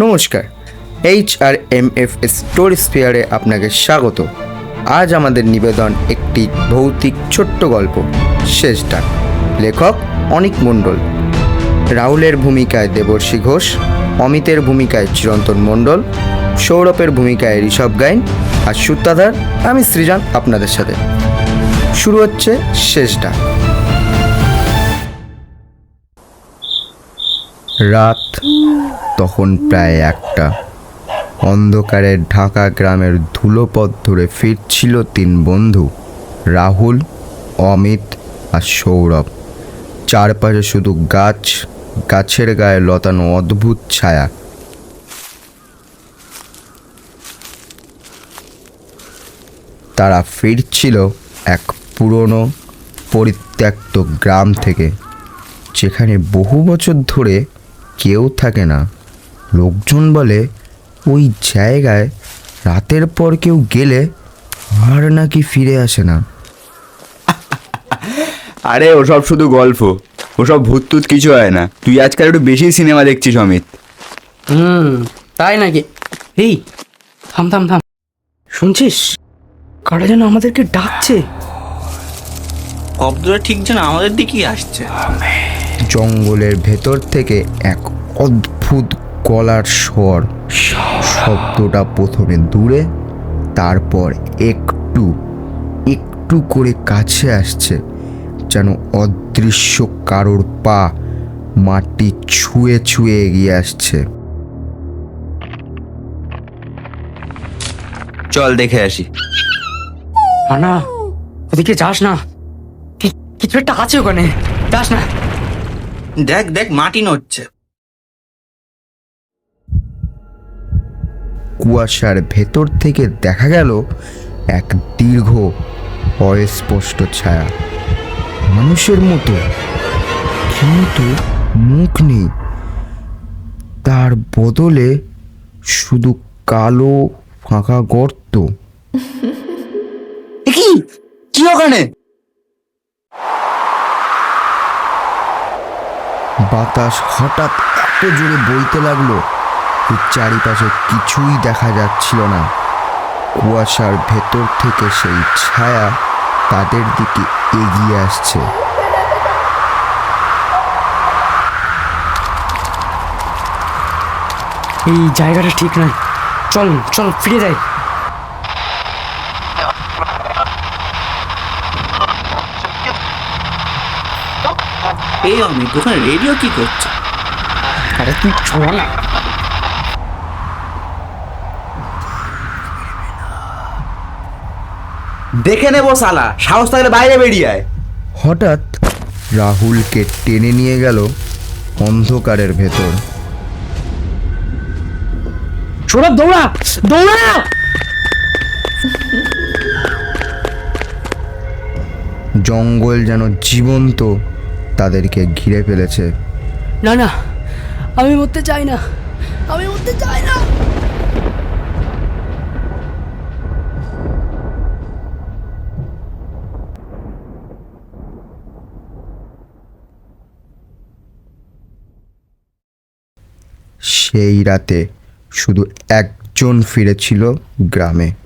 নমস্কার H R M F story স্পেয়ারে আপনাকে স্বাগত। আজ আমাদের নিবেদন একটি ভৌতিক ছোট্ট গল্প, শেষ ডাক। লেখক অনিক মণ্ডল। রাহুলের ভূমিকায় দেবর্ষী ঘোষ, অমিতের ভূমিকায় চিরন্তন মণ্ডল, সৌরভের ভূমিকায় ঋষভ গাইন আর সূত্রাধার আমি সৃজন আপনাদের সাথে। শুরু হচ্ছে শেষ ডাক। রাত, তখন প্রায় একটা। অন্ধকারে ঢাকা গ্রামের ধুলোপথ ধরে ফিরছিল তিন বন্ধু, রাহুল, অমিত আর সৌরভ। চারপাশে শুধু গাছ, গাছের গায়ে লতানো অদ্ভুত ছায়া। তারা ফিরছিল এক পুরনো, পরিত্যক্ত গ্রাম থেকে, যেখানে বহু বছর ধরে কেউ থাকে না। লোকজন বলে ওই জায়গায় রাতের পর কেউ গেলে আর নাকি ফিরে আসে না। আরে ওসব শুধু গল্প। ওসব ভূত টুত কিছু হয় না। তুই আজকাল একটু বেশি সিনেমা দেখছিস অমিত। হুম তাই নাকি? এই থাম থাম থাম। শুনছিস? কারা যেন আমাদেরকে ডাকছে? শব্দটা ঠিক যেন আমাদের দিকেই আসছে। জঙ্গলের ভেতর থেকে এক অদ্ভুত গলার স্বর। শব্দটা প্রথমে দূরে তারপর একটু একটু করে কাছে আসছে যেন অদৃশ্য কারোর পা মাটি ছুঁয়ে ছুঁয়ে এগিয়ে আসছে। চল দেখে আসি। না না ওদিকে যাস না। কিছু একটা আছে ওখানে। যাস না। দেখ দেখ মাটি নড়ছে। কুয়াশার ভেতর থেকে দেখা গেল এক দীর্ঘ অস্পষ্ট ছায়া। মানুষের মতো কিন্তু মুখ নেই। তার বদলে শুধু কালো ফাঁকা গর্ত। কি? কি ওখানে? বাতাস হঠাৎ এত জোরে বইতে লাগল যে চারিপাশে কিছুই দেখা যাচ্ছিল না। কুয়াশার ভেতর থেকে সেই ছায়া তাদের দিকে এগিয়ে আসছে। এই জায়গাটা ঠিক নয়। চল চল, ফিরে যাই। এই অমিত ওখানে রেডিও কি করছে? আরে তুই না। দেখে নেব সালা সাহস থাকলে বাইরে বেরিয়ে আয়। হঠাৎ রাহুলকে টেনে নিয়ে গেল অন্ধকারের ভেতর। সৌরভ দৌড়া দৌড়া! জঙ্গল যেন জীবন্ত তাদেরকে ঘিরে ফেলেছে। না না আমি মরতে চাই না। আমি মরতে চাই না। সেই রাতে শুধু একজন ফিরেছিল গ্রামে।